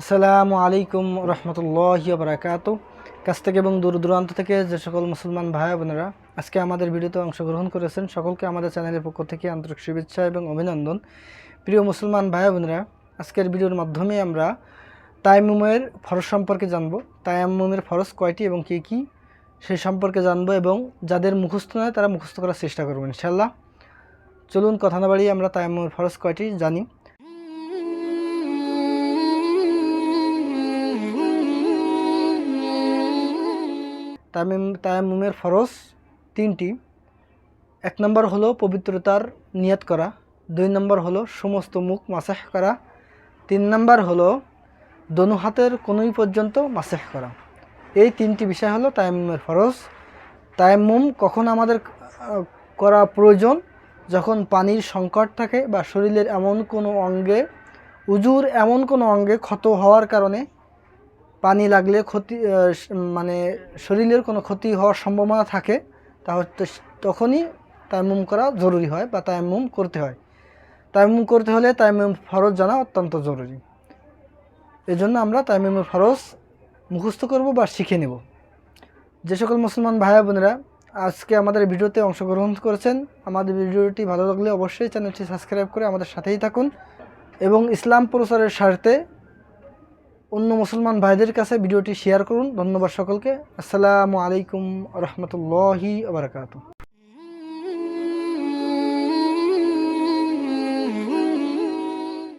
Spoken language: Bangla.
আসসালামু আলাইকুম রহমতুল্লাহ বারাকাত কাছ থেকে এবং দূর দূরান্ত থেকে যে সকল মুসলমান ভাই বোনেরা আজকে আমাদের ভিডিওতে অংশগ্রহণ করেছেন, সকলকে আমাদের চ্যানেলের পক্ষ থেকে আন্তরিক শুভেচ্ছা এবং অভিনন্দন। প্রিয় মুসলমান ভাই বোনেরা, আজকের ভিডিওর মাধ্যমে আমরা তায়াম্মুমের ফরজ সম্পর্কে জানব। তায়াম্মুমের ফরজ কয়টি এবং কী কী, সেই সম্পর্কে জানব এবং যাদের মুখস্থ নয় তারা মুখস্থ করার চেষ্টা করব ইনশাল্লাহ চলুন কথা না বাড়িয়ে আমরা তায়াম্মুমের ফরজ কয়টি জানি। তামিম, তায়াম্মুমের ফরজ তিনটি। এক নম্বর হলো পবিত্রতার নিয়াত করা। দুই নম্বর হলো সমস্ত মুখ মাসাহ করা। তিন নম্বর হলো দনু হাতের কোনোই পর্যন্ত মাসাহ করা। এই তিনটি বিষয় হলো তায়াম্মুমের ফরজ। তায়াম্মুম কখন আমাদের করা প্রয়োজন? যখন পানির সংকট থাকে বা শরীরের এমন কোনো অঙ্গে, উজুর এমন কোনো অঙ্গে ক্ষত হওয়ার কারণে পানি লাগলে ক্ষতি মানে শরীরের কোনো ক্ষতি হওয়ার সম্ভাবনা থাকে তাহলে তখনই তাইমুম করা জরুরি হয় বা তায়াম্মুম করতে হয়। তাইমুম করতে হলে তায়াম্মুম ফরজ জানা অত্যন্ত জরুরি। এজন্য আমরা তায়াম্মুমের ফরজ মুখস্থ করব বা শিখে নেব। যে সকল মুসলমান ভাইয়া বোনেরা আজকে আমাদের ভিডিওতে অংশগ্রহণ করেছেন, আমাদের ভিডিওটি ভালো লাগলে অবশ্যই চ্যানেলটি সাবস্ক্রাইব করে আমাদের সাথেই থাকুন এবং ইসলাম প্রচারের স্বার্থে অন্য মুসলমান ভাইদের কাছে ভিডিওটি শেয়ার করুন। ধন্যবাদ সকলকে। আসসালামু আলাইকুম রহমতুল্লাহি আবরকাত